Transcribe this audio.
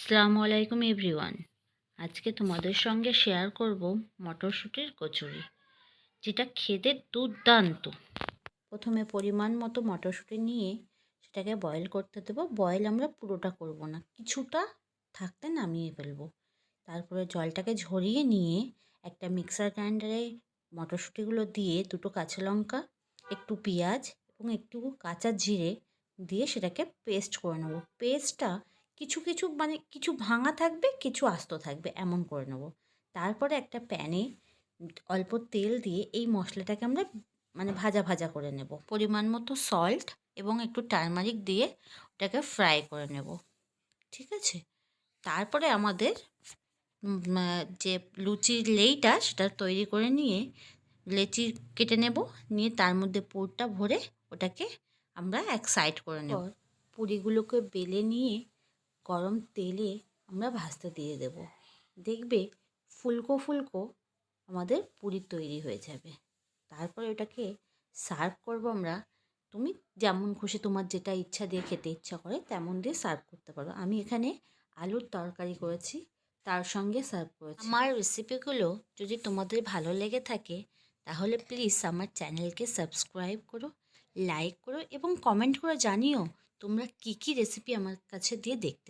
আসসালামু আলাইকুম এভরিওয়ান। আজকে তোমাদের সঙ্গে শেয়ার করব মটরশুঁটির কচুরি, যেটা খেতে দুর্দান্ত। প্রথমে পরিমাণ মতো মটরশুঁটি নিয়ে সেটাকে বয়েল করতে দেবো। বয়েল আমরা পুরোটা করব না, কিছুটা থাকতে নামিয়ে ফেলব। তারপরে জলটাকে ঝরিয়ে নিয়ে একটা মিক্সার গ্রাইন্ডারে মটরশুঁটিগুলো দিয়ে দুটো কাঁচা লঙ্কা, একটু পেঁয়াজ এবং একটু কাঁচা জিরে দিয়ে সেটাকে পেস্ট করে নেব। পেস্টটা কিছু কিছু মানে কিছু ভাঙা থাকবে, কিছু আস্ত থাকবে, এমন করে নেব। তারপরে একটা প্যানে অল্প তেল দিয়ে এই মশলাটাকে আমরা মানে ভাজা ভাজা করে নেব। পরিমাণ মতো সল্ট এবং একটু টারমারিক দিয়ে ওটাকে ফ্রাই করে নেব। ঠিক আছে? তারপরে আমাদের যে লুচির লেইটা সেটা তৈরি করে নিয়ে লেচি কেটে নেব। নিয়ে তার মধ্যে পুরটা ভরে ওটাকে আমরা এক সাইড করে নেব। পুরিগুলোকে বেলে নিয়ে গরম তেলে আমরা ভাজতে দিয়ে দেব। দেখবে ফুলকো ফুলকো আমাদের পুরি তৈরি হয়ে যাবে। তারপরে ওটাকে সার্ভ করব আমরা। তুমি যেমন খুশি তোমার যেটা ইচ্ছা দিয়ে খেতে ইচ্ছা করে তেমন দিয়ে সার্ভ করতে পারো। আমি এখানে আলুর তরকারি করেছি, তার সঙ্গে সার্ভ করেছি। আমার রেসিপিগুলো যদি তোমাদের ভালো লেগে থাকে, তাহলে প্লিজ আমার চ্যানেলকে সাবস্ক্রাইব করো লাইক করো এবং কমেন্ট করে জানিও তোমরা কী কী রেসিপি আমার কাছে দিয়ে দেখতে